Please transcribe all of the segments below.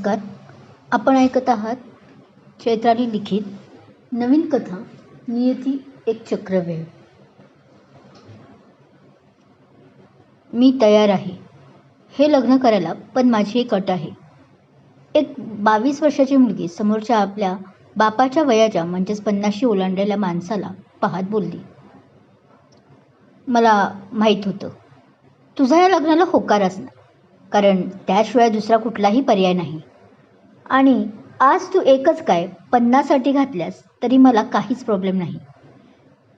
नमस्कार. आपण ऐकत आहात चैत्राली लिखित नवीन कथा नियती एक चक्रवेळ. मी तयार आहे. हे लग्न करायला पण माझी एक अट आहे. एक बावीस वर्षाची मुलगी समोरच्या आपल्या बापाच्या वयाच्या म्हणजेच पन्नाशी ओलांडलेल्या माणसाला पाहत बोलली. मला माहीत होतं. तुझा या लग्नाला होकार असणार. कारण त्याशिवाय दुसरा कुठलाही पर्याय नाही. आणि आज तू एकच काय पन्नासाठी घातल्यास तरी मला काहीच प्रॉब्लेम नाही.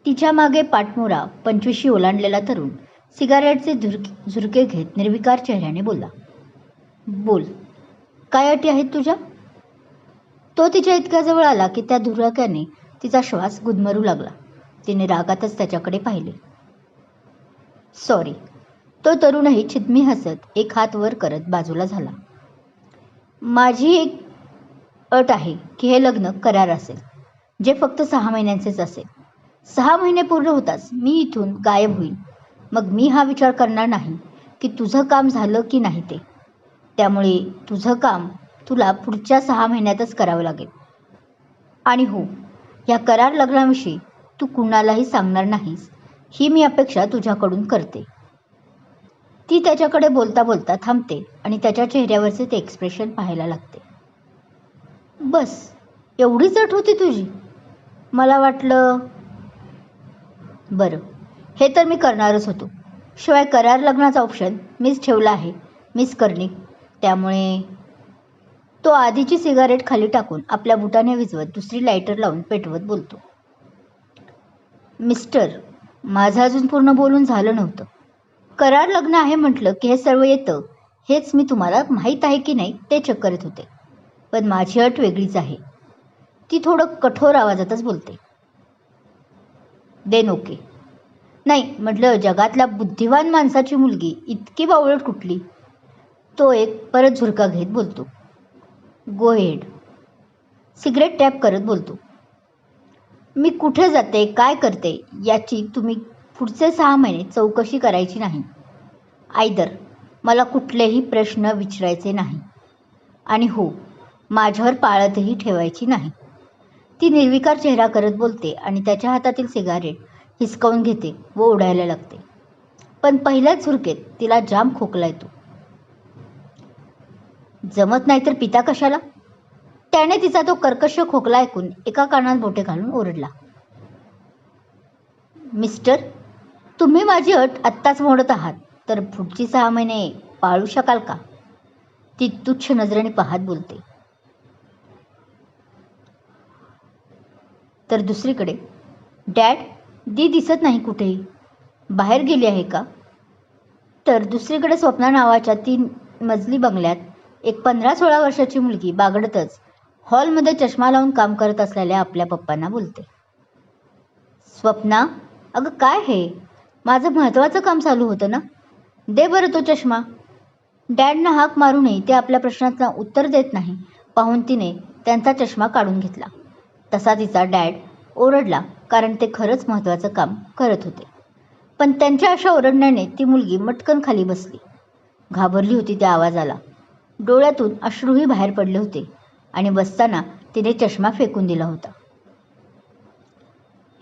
तिच्यामागे पाठमोरा पंचवीशी ओलांडलेला तरुण सिगारेटचे झुरके झुरके घेत निर्विकार चेहऱ्याने बोलला. बोल काय अटी आहेत तुझ्या? तो तिच्या इतक्या जवळ आला की त्या धुरक्याने तिचा श्वास गुदमरू लागला. तिने रागातच त्याच्याकडे पाहिले. सॉरी तो तरुणही छिदमी हसत एक हात वर करत बाजूला झाला. माझी एक अट आहे की हे लग्न करार असेल जे फक्त सहा महिन्यांचेच असेल. सहा महिने पूर्ण होताच मी इथून गायब होईल मग मी हा विचार करणार नाही की तुझं काम झालं की नाही ते. त्यामुळे तुझं काम तुला पुढच्या सहा महिन्यातच करावं लागेल. आणि हो या करार लग्नाविषयी तू कुणालाही सांगणार नाहीस ही मी अपेक्षा तुझ्याकडून करते. ती त्याच्याकडे बोलता बोलता थांबते आणि त्याच्या चेहऱ्यावरचे ते एक्सप्रेशन पाहायला लागते. बस एवढीच अट होती तुझी? मला वाटलं बरं हे तर मी करणारच होतो. शिवाय करार लग्नाचा ऑप्शन मीच ठेवला आहे मिस कर्णिक त्यामुळे तो आधीची सिगारेट खाली टाकून आपल्या बुटाने विझवत दुसरी लायटर लावून पेटवत बोलतो. मिस्टर माझं अजून पूर्ण बोलून झालं नव्हतं. करार लग्न आहे म्हटलं की हे सर्व येतं हेच मी तुम्हाला माहीत आहे की नाही ते चेक करत होते. पण माझी अट वेगळीच आहे. ती थोडं कठोर आवाजातच बोलते. Then okay. नाही म्हटलं जगातल्या बुद्धिवान माणसाची मुलगी इतकी बावळट कुठली? तो एक परत झुरका घेत बोलतो. गोहेड सिगरेट टॅप करत बोलतो. मी कुठे जाते काय करते याची तुम्ही पुढचे सहा महिने चौकशी करायची नाही. आयदर मला कुठलेही प्रश्न विचारायचे नाही. आणि हो माझ्यावर पाळतही ठेवायची नाही. ती निर्विकार चेहरा करत बोलते आणि त्याच्या हातातील सिगारेट हिसकावून घेते व उडायला लागते. पण पहिल्याच झुरकेत तिला जाम खोकला येतो. जमत नाही तर पिता कशाला? त्याने तिचा तो कर्कश खोकला ऐकून एका कानात बोटे घालून ओरडला. मिस्टर तुम्ही माझी अट आत्ताच मोडत आहात तर पुढची सहा महिने पाळू शकाल का? ती तुच्छ नजरेने पाहत बोलते. तर दुसरीकडे. डॅड दी दिसत नाही कुठेही. बाहेर गेली आहे का? तर दुसरीकडे स्वप्ना नावाच्या तीन मजली बंगल्यात एक पंधरा सोळा वर्षाची मुलगी बागडतच हॉलमध्ये चष्मा लावून काम करत असलेल्या आपल्या पप्पांना बोलते. स्वप्ना अगं काय हे? माझं महत्त्वाचं काम चालू होतं ना? दे बरं तो चष्मा. डॅडनं हाक मारूनही ते आपल्या प्रश्नाचं उत्तर देत नाही. पाहून तिने त्यांचा चष्मा काढून घेतला. तसा तिचा डॅड ओरडला कारण ते खरंच महत्त्वाचं काम करत होते. पण त्यांच्या अशा ओरडण्याने ती मुलगी मटकन खाली बसली. घाबरली होती त्या आवाजाला. डोळ्यातून अश्रूही बाहेर पडले होते आणि बसताना तिने चष्मा फेकून दिला होता.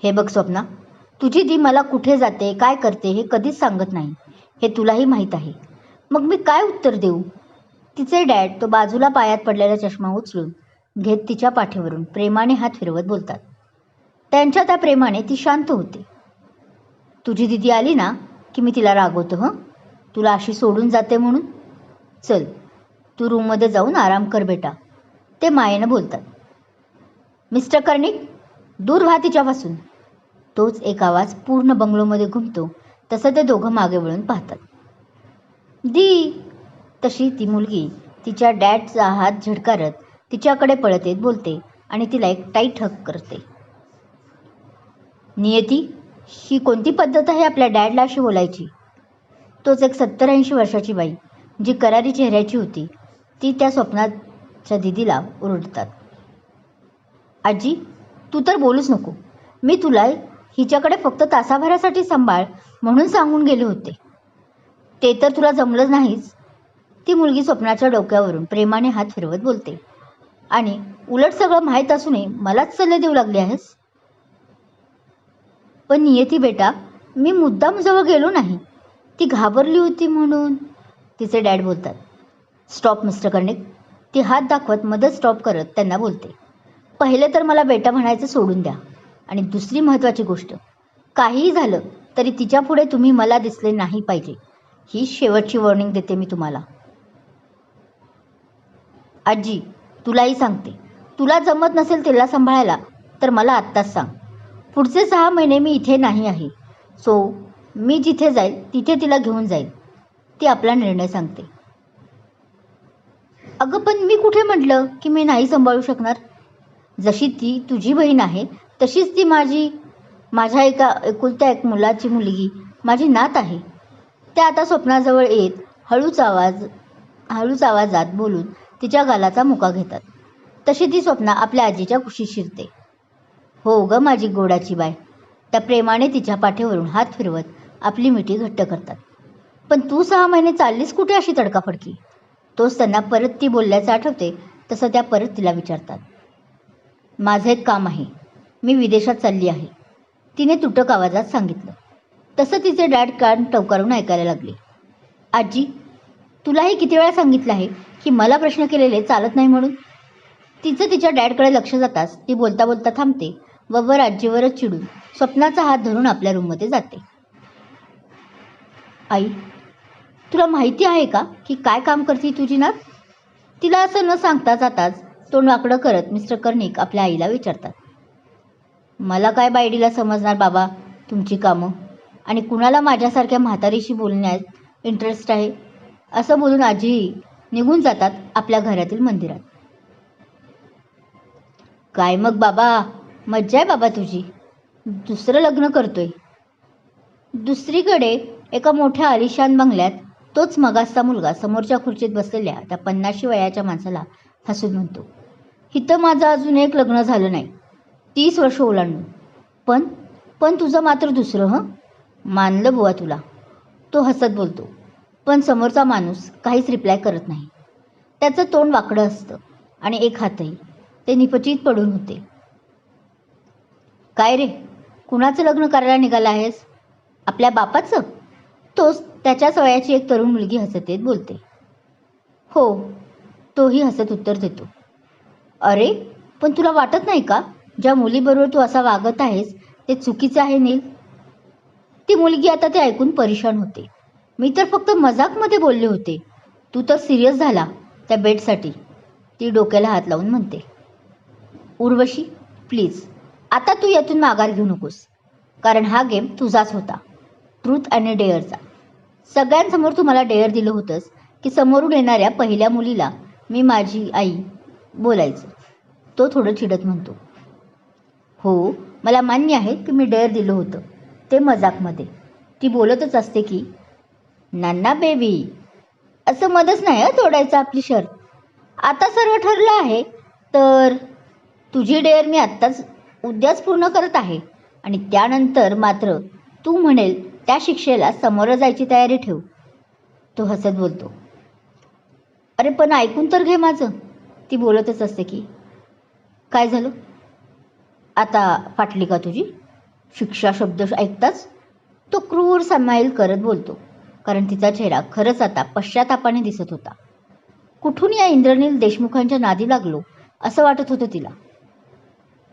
हे बघ स्वप्ना तुझी दी मला कुठे जाते काय करते हे कधीच सांगत नाही. हे तुलाही माहीत आहे. मग मी काय उत्तर देऊ? तिचे डॅड तो बाजूला पायात पडलेला चष्मा उचलून घेत तिच्या पाठीवरून प्रेमाने हात फिरवत बोलतात. त्यांच्या त्या प्रेमाने ती शांत होते. तुझी दिदी आली ना की मी तिला रागवतो हं? तुला अशी सोडून जाते म्हणून? चल तू रूममध्ये जाऊन आराम कर बेटा. ते मायेनं बोलतात. मिस्टर कर्णिक दूर व्हा तिच्यापासून. तोच एक आवाज पूर्ण बंगलोमध्ये घुमतो तसं ते दोघं मागे वळून पाहतात. दी तशी ती मुलगी तिच्या डॅडचा हात झडकारत तिच्याकडे पळत येत बोलते आणि तिला एक टाईट हक करते. नियती ही कोणती पद्धत आहे आपल्या डॅडला अशी बोलायची? तोच एक सत्तर ऐंशी वर्षाची बाई जी करारी चेहऱ्याची होती. ती त्या स्वप्नाच्या दिदीला ओरडतात. आजी तू तर बोलूच नको. मी तुला हिच्याकडे फक्त तासाभरासाठी सांभाळ म्हणून सांगून गेले होते. ते तर तुला जमलंच नाहीच. ती मुलगी स्वप्नाच्या डोक्यावरून प्रेमाने हात फिरवत बोलते. आणि उलट सगळं माहीत असूनही मलाच सल्ले देऊ लागली आहेस? पण नियती बेटा मी मुद्दाम जवळ गेलो नाही. ती घाबरली होती म्हणून तिचे डॅड बोलतात. Stop mister Karnik. ती हात दाखवत मदत स्टॉप करत त्यांना बोलते. पहिले तर मला बेटा म्हणायचं सोडून द्या. आणि दुसरी महत्त्वाची गोष्ट काहीही झालं तरी तिच्या पुढे तुम्ही मला दिसले नाही पाहिजे. ही शेवटची वॉर्निंग देते मी तुम्हाला. आजी तुलाही सांगते. तुला जमत नसेल तिला सांभाळायला तर मला आत्ताच सांग. पुढचे सहा महिने मी इथे नाही आहे. सो मी जिथे जाईल तिथे तिला घेऊन जाईल. ती आपला निर्णय सांगते. अगं पण मी कुठे म्हटलं की मी नाही सांभाळू शकणार? जशी ती तुझी बहीण आहे तशीच ती माझी माझ्या एका एकुलत्या एक मुलाची मुलगी माझी नात आहे. त्या आता स्वप्नाजवळ येत हळूच आवाज हळूच आवाजात बोलून तिच्या गालाचा मुका घेतात. तशी ती स्वप्ना आपल्या आजीच्या कुशीत शिरते. हो ग माझी गोडाची बाय त्या प्रेमाने तिच्या पाठीवरून हात फिरवत आपली मिठी घट्ट करतात. पण तू सहा महिने चाललीस कुठे अशी तडकाफडकी? तोच त्यांना परत ती बोलल्याचं आठवते तसं त्या परत तिला विचारतात. माझं एक काम आहे. मी विदेशात चालली आहे. तिने तुटक आवाजात सांगितलं. तसं तिचे डॅड कान टवकारून ऐकायला लागले. आजी तुलाही किती वेळा सांगितलं आहे की मला प्रश्न केलेले चालत नाही म्हणून? तिचं तिच्या डॅडकडे लक्ष जाताच ती बोलता बोलता थांबते व वर आजीवरच चिडून स्वप्नाचा हात धरून आपल्या रूममध्ये जाते. आई तुला माहिती आहे का की काय काम करते तुझी नात तिला असं न सांगता जाताच तोंड वाकडं करत मिस्टर कर्णिक आपल्या आईला विचारतात. मला काय बायडीला समजणार बाबा तुमची कामं? आणि कुणाला माझ्यासारख्या म्हातारीशी बोलण्यात इंटरेस्ट आहे? असं बोलून आजी निघून जातात आपल्या घरातील मंदिरात. काय मग बाबा? मज्जा आहे बाबा तुझी. दुसरं लग्न करतोय. दुसरीकडे एका मोठ्या आलिशान बंगल्यात तोच मगासचा मुलगा समोरच्या खुर्चीत बसलेल्या त्या पन्नाशी वयाच्या माणसाला हसून म्हणतो इथं माझं अजून एक लग्न झालं नाही. तीस वर्ष ओलांडून. पण पण तुझं मात्र दुसरं हं? मानलं बुवा तुला. तो हसत बोलतो पण समोरचा माणूस काहीच रिप्लाय करत नाही. त्याचं तोंड वाकडं असतं आणि एक हातही. ते निपचित पडून होते. काय रे? कुणाचं लग्न करायला निघाला आहेस? आपल्या बापाचं? तोच त्याच्याच वयाची एक तरुण मुलगी हसत येत बोलते. हो तोही हसत उत्तर देतो. अरे पण तुला वाटत नाही का? ज्या मुलीबरोबर तू असा वागत आहेस ते चुकीचं आहे नील? ती मुलगी आता ते ऐकून परेशान होते. मी तर फक्त मजाकमध्ये बोलले होते. तू तर सिरियस झाला त्या बेडसाठी. ती डोक्याला हात लावून म्हणते. उर्वशी प्लीज आता तू यातून माघार घेऊ नकोस. कारण हा गेम तुझाच होता. ट्रूथ आणि डेअरचा सगळ्यांसमोर तू मला डेअर दिलं होतंस की समोरून येणाऱ्या पहिल्या मुलीला मी माझी आई बोलायचं. तो थोडं चिडत म्हणतो. हो मला मान्य आहे की मी डेअर दिलं होतं. ते मजाकमध्ये. ती बोलतच असते की नाना बेबी असं मदच नाही हं तोडायचं आपली शर्त आता सर्व ठरलं आहे तर तुझी डेअर मी आत्ताच उद्याच पूर्ण करत आहे. आणि त्यानंतर मात्र तू म्हणेल त्या शिक्षेला समोरं जायची तयारी ठेव. तो हसत बोलतो. अरे पण ऐकून तर घे माझं. ती बोलतच असते की काय झालं? आता फाटली का तुझी? शिक्षा शब्द ऐकताच? तो क्रूर समाईल करत बोलतो. कारण तिचा चेहरा खरंच आता पश्चातापाने दिसत होता. कुठून या इंद्रनील देशमुखांच्या नादी लागलो असं वाटत होतं तिला.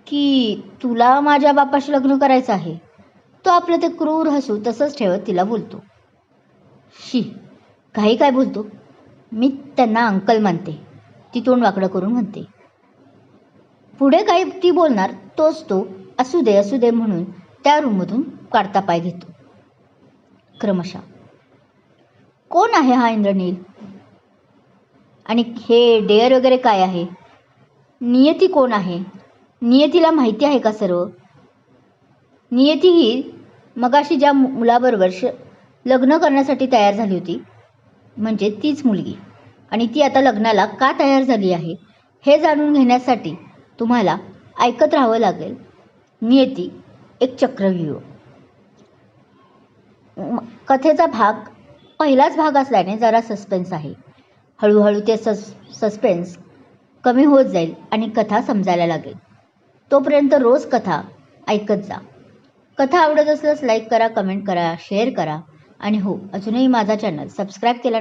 की तुला माझ्या बापाशी लग्न करायचं आहे. तो आपलं ते क्रूर हसू तसंच ठेवत तिला बोलतो. शी काही काय बोलतो? मी त्यांना अंकल मानते. ती तोंड वाकडं करून म्हणते. पुढे काही ती बोलणार तोच तो असू दे असू दे म्हणून त्या रूममधून काढता पाय घेतो. क्रमशः. कोण आहे हा इंद्रनील? आणि हे डेअर वगैरे काय आहे? नियती कोण आहे? नियतीला माहिती आहे का सर्व? नियती ही मगाशी ज्या मुलाबरोबर श लग्न करण्यासाठी तयार झाली होती. म्हणजे तीच मुलगी. आणि ती आता लग्नाला का तयार झाली आहे हे जाणून घेण्यासाठी तुम्हाला ऐकत राहावं लागेल. नियती एक चक्रव्यूह. कथेचा भाग पहिलाच भाग असल्याने जरा सस्पेन्स आहे. हळूहळू ते सस सस्पेन्स कमी होत जाईल आणि कथा समजायला लागेल. तोपर्यंत रोज कथा ऐकत जा. कथा आवडत असल्यास लाईक करा कमेंट करा शेअर करा. आणि हो अजूनही माझा चॅनल सबस्क्राईब केला